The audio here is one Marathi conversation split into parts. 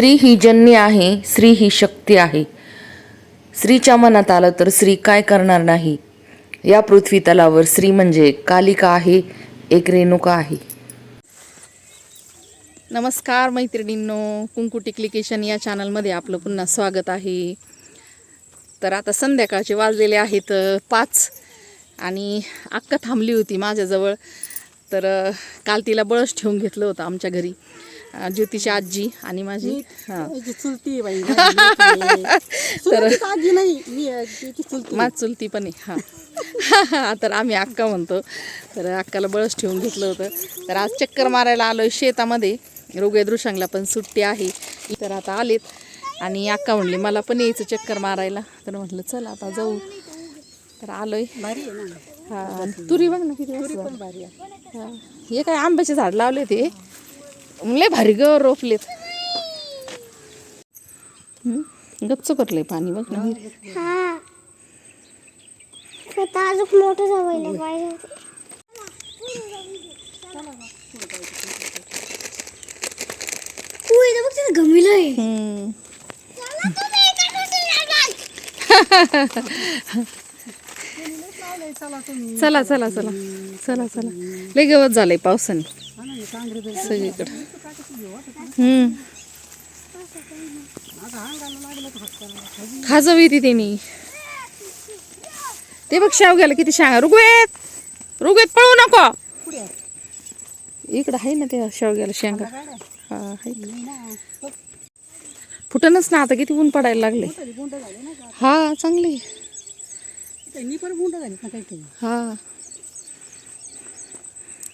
स्त्री ही जन्य आहे स्त्री ही शक्ती आहे. स्त्रीच्या मनात आलं तर स्त्री काय करणार नाही. या पृथ्वी तलावर स्त्री म्हणजे कालिका आहे एक रेणुका आहे. नमस्कार मैत्रिणींनो कुंकू टिक्लिकेशन या चॅनलमध्ये आपलं पुन्हा स्वागत आहे. तर आता संध्याकाळचे वाजलेले आहेत पाच आणि अक्का थांबली होती माझ्याजवळ. तर काल तिला बळस ठेवून घेतलं होतं आमच्या घरी. अ, ज्योतीची आजी आणि माझी. हां. चुलती आहे बाई आहे. चुलती आजी नाही आहे, माझ चुलती पण आहे हां. तर आम्ही अक्का म्हणतो. तर अक्काला बळस ठेवून घेतलं होतं. तर आज चक्कर मारायला आलो शेतामध्ये. रोगे दृशांगला पण सुट्टी आहे. तर आता आलेत. आणि अक्का म्हणली मला पण यायचं चक्कर मारायला. तर म्हटलं चल आता जाऊ. तर आलोय. आहे हा तुरी बघ ना किती भारी आहे. हा. हे काय आंब्याचे झाड लावले ते? लय भारी ग रोपलेत हम्म, गच्च करलंय पाणी बघ ना. हा. अजून मोठं जवळ पाहिजे गमिलं चला चला चला चला. चला लय गवत झालंय पावसाने. सगळीकडं. हम्म. खाजवी ती त्यांनी ते बघ शेवग्याला किती शांगा. रुगवेत रुगवेत पळू नको. इकडं आहे ना त्या शेवग्याला शेंगा. हा ना आता किती ऊन पडायला लागले. हा चांगली. त्यांनी पण गुंड झाली ना काही काही. हा.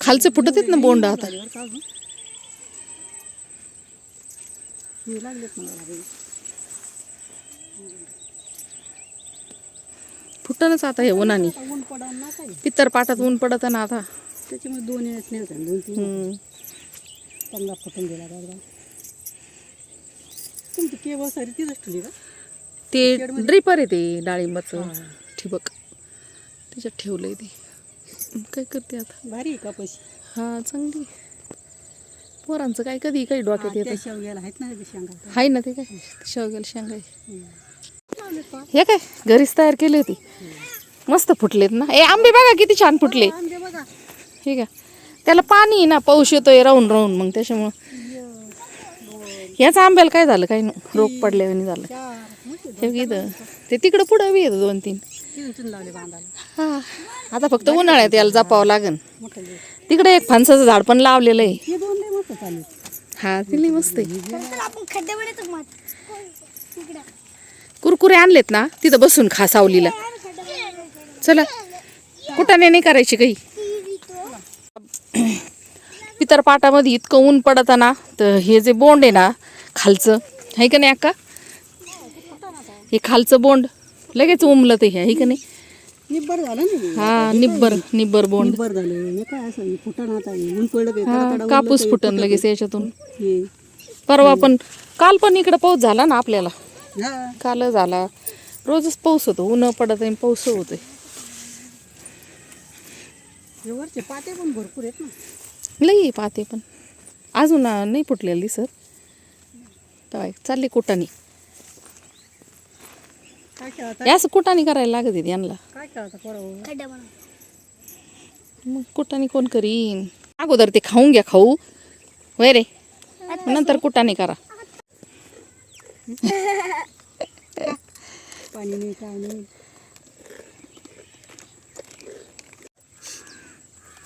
खालचे फुटत आहेत ना बोंड आता? झालीवर का अजून हे लागलेत मला बाई. फुटनच आता हे उन्हाने. आता ऊन पडा ना काही. पित्तर पाटात ऊन पडत ना आता. त्याच्यामुळे दोन येण्यात नाही दोन तीन हम्म. फुटून तुमची केबल सारी ठेवली का? ते ड्रिपर आहे ते डाळिंबाचं. ठिबक. त्याच्यात ठेवलंय ते. काय करते आता? भारी आहे का पैसे? हा चांगली पोरांचं काय कधी काही डोक्यात येतं? शेवग्याला आहेत ना ते शेंगा. हाय ना ते काय? शेवग्याला शेंगा आहे. हे काय? घरीच तयार केली होती. मस्त फुटलेत ना. ए आंबे बघा किती छान फुटले. आंबे बघा. हे का त्याला पाणी आहे ना पाऊस येतोय राहून राहून. मग त्याच्यामुळं याचा आंब्याला काय झालं? काय नाही रोग पडल्याने झालं. हे इथं. ते तिकडं पुढं बी येतं दोन तीन. लावले बांधायला. हा. आता फक्त उन्हाळ्यात याला जपावं लागन. मोठं. तिकडे एक फणसाचं झाड पण लावलेलं आहे. हे दोन लय मस्त चालू हा तिला मस्त आहे. तर आपण खड्ड्यामध्ये मत तिकडं. कुरकुरे आणलेत ना तिथं बसून खा सावलीला. चला कुठाने नाही करायची काही. पितर पाटामध्ये इतकं ऊन पडत ना तर हे जे बोंड आहे ना खालचं. आहे का नाही अक्का? हे खालचं बोंड. लगेच उमलं ते हे आहे का नाही? निब्बर झालं ना हे. हा निब्बर निब्बर बोंड. निब्बर झालं. हे काय असं हे फुटण आता हे ऊन पडलं की हा कडा- कडा कापूस फुटन लगेच याच्यातून. हे. परवा पण काल पण इकडं पाऊस झाला ना आपल्याला. हा. काल झाला. रोजच पाऊस होतो ऊन पडत आहे पाऊस होतोय. हे वरचे पाते पण भरपूर आहेत ना. लई आहे पाहते पण. अजून नाही फुटलेलं काय चालली कुटाणी. काय खेळता हे असं करायला लागत आहे यांना. काय खेळता पोरं? खड्डा बनव मग कुटाणी कोण करीन? अगोदर ते खाऊन घ्या खाऊ. वय रे. नंतर कुटाणी करा. पाणी नाही काय नाही.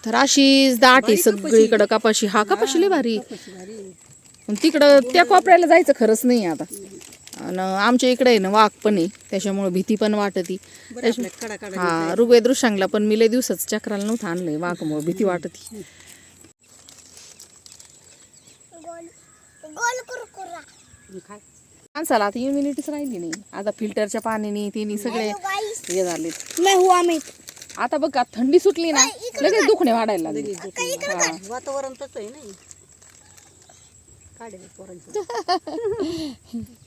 तर अशीच दाट आहे सगळीकडं कपाशी. हा कपाशी लई भारी. कशी भारी. पण तिकडं त्या कोपऱ्याला जायचं खरंच नाही आता. आणि आमच्या इकडे आहे ना वाघ पण आहे. त्याच्यामुळे भीती पण वाटती. हा रुग्वे दृश्यांगला पण मी लय दिवसाच चक्राला नव्हतं आणलंय वाघमुळे भीती वाटती. गोल गोल कुरकुरा हे खाय माणसाला आता इम्युनिटीच राहिली नाही. आता फिल्टरच्या पाण्याने तिने सगळे हे झाले मैं हुआ मी आता बघ का थंडी सुटली ना लगेच दुखणे वाढायला लागले. वातावरण तसं आहे नाही. काढेल पोरांचं.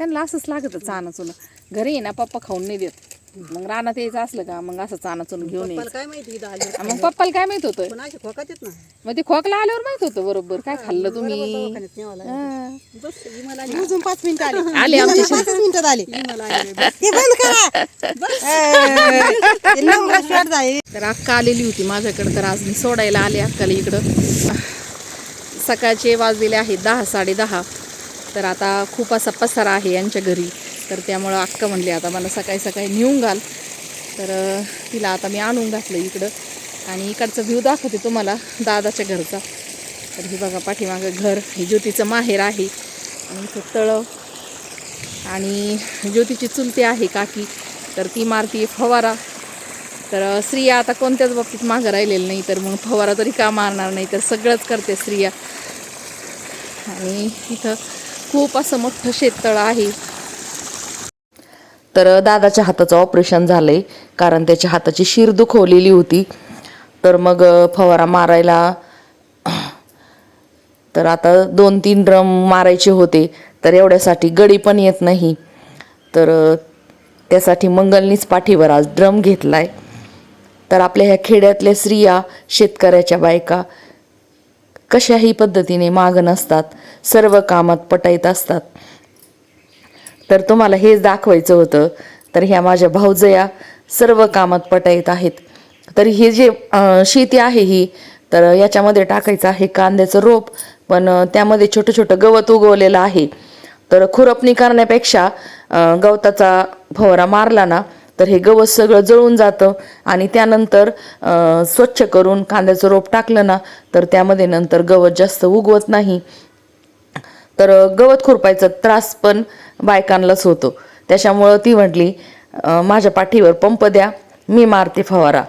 त्यांना असंच लागत चाना चुना. घरी ना पप्पा खाऊन नाही देत. मग रानात यायचं असलं का मग असं चानाचून घेऊन मला यायचं. काय माहिती इथं आली आणि मग पप्पाला काय माहीत होतं? पण अशी खोकात येत ना मग ते खोकला आल्यावर माहीत होतं बरोबर. काय खाल्लं तुम्ही? दवाखान्यात न्यावं लागलं. हा. बस ही मला आली. अजून पाच मिनिटं आली. आली आमची पाच मिनिटात आली. हे बंद करा. बस. हे नंबर short आहे. तर अक्का आलेली होती माझ्याकडे तर आज मी सोडायला आले अक्काला इकडं. सकाळचे वाजलेले आहेत दहा साडे दहा. तर आता खूप असा पसारा आहे यांच्या घरी. तर त्यामुळं अक्का म्हणली आता मला सकाळी सकाळी नेऊन घाल. तर तिला आता मी आणून घातलं इकडं. आणि इकडचा व्ह्यू दाखवते तुम्हाला दादाच्या घरचा. तर हे बघा पाठीमागं घर हे ज्योतीचं माहेर आहे. आणि इथं तळं. आणि ज्योतीची चुलती आहे काकी. तर ती मारती फवारा. तर स्त्रिया आता कोणत्याच बाबतीत मागं राहिलेलं नाही तर मग फवारा तरी का मारणार नाही? तर सगळंच करते स्त्रिया. आणि इथं खूप असं मोठं शेततळ आहे. तर दादाच्या हाताचं ऑपरेशन झालंय कारण त्याच्या हाताची शिर दुखवलेली होती. तर मग फवारा मारायला तर आता दोन तीन ड्रम मारायचे होते तर एवढ्यासाठी गडी पण येत नाही. तर त्यासाठी मंगलनीच पाठीवर आज ड्रम घेतलाय. तर आपल्या ह्या खेड्यातल्या स्त्रिया शेतकऱ्याच्या बायका कशाही पद्धतीने माग नसतात सर्व कामात पटाईत असतात. तर तुम्हाला हेच दाखवायचं होतं तर ह्या माझ्या भाऊजया सर्व कामात पटाईत आहेत. तर हे जे शेती आहे ही तर याच्यामध्ये टाकायचं आहे कांद्याचं रोप पण त्यामध्ये छोटं छोटं गवत उगवलेलं आहे. तर खुरपणी करण्यापेक्षा गवताचा फवारा मारला ना तर हे गवत सगळं जळून जातं आणि त्यानंतर स्वच्छ करून कांद्याचं रोप टाकलं ना तर त्यामध्ये नंतर गवत जास्त उगवत नाही. तर गवत खुरपायचा त्रास पण बायकांनाच होतो. त्याच्यामुळं ती म्हटली माझ्या पाठीवर पंप द्या मी मारते फवारा.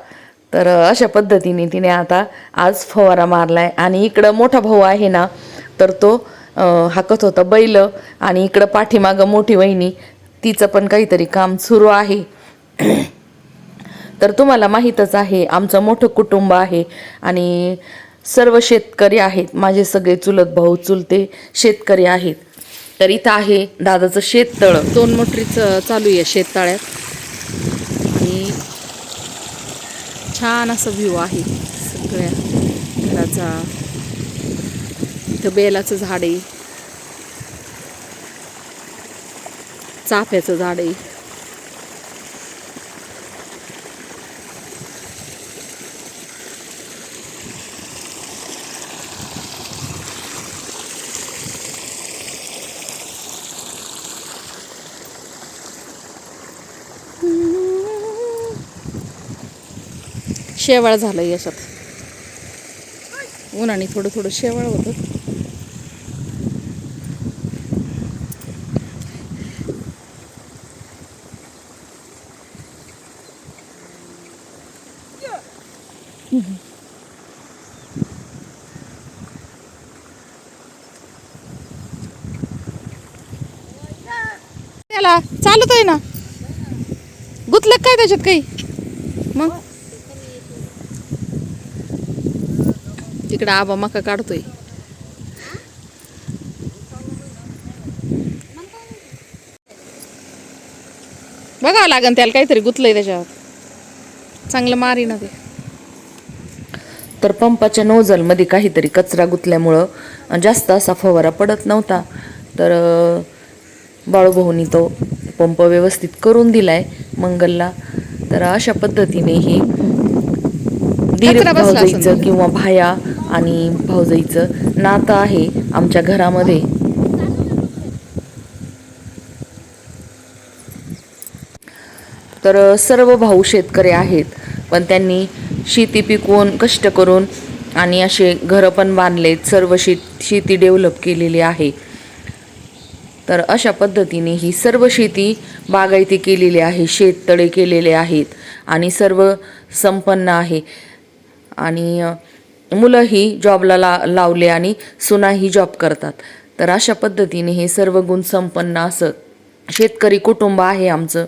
तर अशा पद्धतीने तिने आता आज फवारा मारला आहे आणि इकडं मोठा भाऊ आहे ना तर तो हाकत होता बैल आणि इकडं पाठीमागं मोठी वहिनी तिचं पण काहीतरी काम सुरू आहे. तर तुम्हाला माहीतच आहे आमचं मोठं कुटुंब आहे आणि सर्व शेतकरी आहेत. माझे सगळे चुलत भाऊ चुलते शेतकरी आहेत. तर इथं आहे दादाचं शेततळ. दोन मोटरीचं चालू आहे शेततळ्यात. आणि छान असा व्ह्यू आहे. सगळ्या घराचा इथं बेलाचं झाड आहे. चाफ्याचं झाड आहे. शेवाळ झालं याच्यात. उन्हाने थोडं थोडं शेवाळ होतं. त्याला चालत आहे ना. गुतलं काय त्याच्यात काही? मग? तिकडं आबा मका काढतोय. बघावं लागन त्याला काहीतरी गुतलंय त्याच्यावर. चांगलं मारी ना ते. तर पंपाच्या नोझलमध्ये काहीतरी कचरा गुतल्यामुळं जास्त असा फवारा पडत नव्हता. तर बाळूभाऊनी तो पंप व्यवस्थित करून दिलाय मंगलला. तर अशा पद्धतीने ही दीर कचरा बसला असेल. भाऊजाईचं किंवा भाया आणि भाऊजाईचं नातं आहे आमच्या घरामध्ये. तर सर्व भाऊ शेतकरी आहेत पण त्यांनी शेती पिकवून कष्ट करून आणि असे घरं पण बांधलेत सर्व शेत शेती डेव्हलप केलेली आहे. तर अशा पद्धतीने ही सर्व शेती बागायती केलेली आहे शेततळे केलेले आहेत आणि सर्व संपन्न आहे. आणि मुलंही जॉबला ला लावले आणि सुनाही जॉब करतात. तर अशा पद्धतीने हे सर्व गुण संपन्न असं शेतकरी कुटुंब आहे आमचं.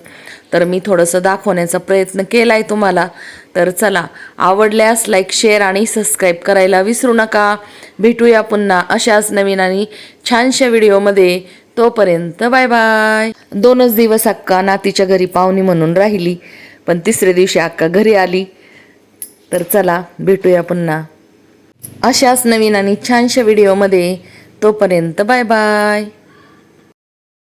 तर मी थोडंसं दाखवण्याचा प्रयत्न केला आहे तुम्हाला. तर चला आवडल्यास लाईक शेअर आणि सबस्क्राईब करायला विसरू नका. भेटूया पुन्हा अशाच नवीन आणि छानशा व्हिडिओमध्ये. तोपर्यंत बाय बाय दोनच दिवस अक्का नातीच्या घरी पाहुणी म्हणून राहिली पण तिसऱ्या दिवशी अक्का घरी आली. तर चला भेटूया पुन्हा. अशाच नवीन आणि छानशा व्हिडिओमध्ये तोपर्यंत बाय बाय